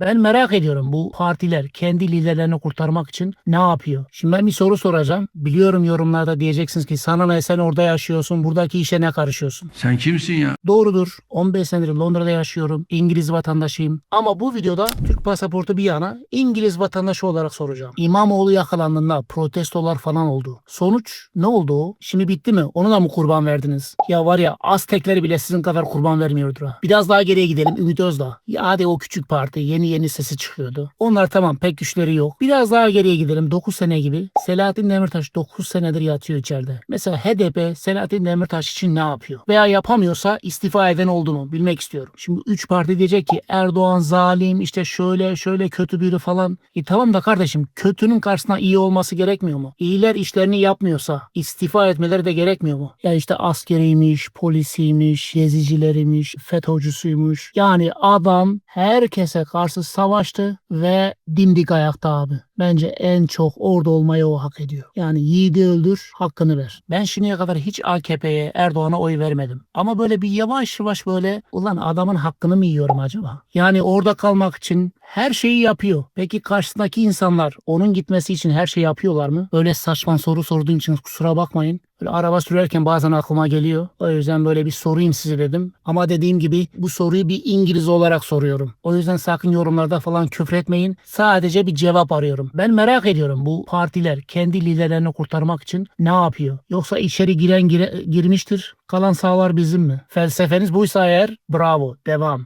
Ben merak ediyorum bu partiler kendi liderlerini kurtarmak için ne yapıyor? Şimdi ben bir soru soracağım. Biliyorum yorumlarda diyeceksiniz ki sana ne sen orada yaşıyorsun buradaki işe ne karışıyorsun? Sen kimsin ya? Doğrudur. 15 senedir Londra'da yaşıyorum. İngiliz vatandaşıyım. Ama bu videoda Türk pasaportu bir yana İngiliz vatandaşı olarak soracağım. İmamoğlu yakalandığında protestolar falan oldu. Sonuç ne oldu o? Şimdi bitti mi? Onu da mı kurban verdiniz? Ya var ya Aztekleri bile sizin kadar kurban vermiyordur ha. Biraz daha geriye gidelim Ümit Özdağ. Ya hadi o küçük parti yeni yeni sesi çıkıyordu. Onlar tamam pek güçleri yok. Biraz daha geriye gidelim 9 sene gibi. Selahattin Demirtaş 9 senedir yatıyor içeride. Mesela HDP Selahattin Demirtaş için ne yapıyor? Veya yapamıyorsa istifa eden oldu mu? Bilmek istiyorum. Şimdi 3 parti diyecek ki Erdoğan zalim işte şöyle şöyle kötü biri falan. E tamam da kardeşim kötünün karşısına iyi olması gerekmiyor mu? İyiler işlerini yapmıyorsa istifa etmeleri de gerekmiyor mu? Ya işte askeriymiş, polisiymiş, gezicileriymiş, FETÖ'cüsüymüş. Yani adam herkese karşı savaştı ve dimdik ayakta abi. Bence en çok orada olmayı o hak ediyor. Yani yiğidi öldür, hakkını ver. Ben şimdiye kadar hiç AKP'ye, Erdoğan'a oy vermedim. Ama böyle bir yavaş yavaş böyle ulan adamın hakkını mı yiyorum acaba? Yani orada kalmak için her şeyi yapıyor. Peki karşısındaki insanlar onun gitmesi için her şeyi yapıyorlar mı? Öyle saçma soru sorduğum için kusura bakmayın. Böyle araba sürerken bazen aklıma geliyor. O yüzden böyle bir sorayım size dedim. Ama dediğim gibi bu soruyu bir İngiliz olarak soruyorum. O yüzden sakın yorumlarda falan küfretmeyin. Sadece bir cevap arıyorum. Ben merak ediyorum bu partiler kendi liderlerini kurtarmak için ne yapıyor? Yoksa içeri giren gire- girmiştir. Kalan sağlar bizim mi? Felsefeniz buysa eğer bravo devam.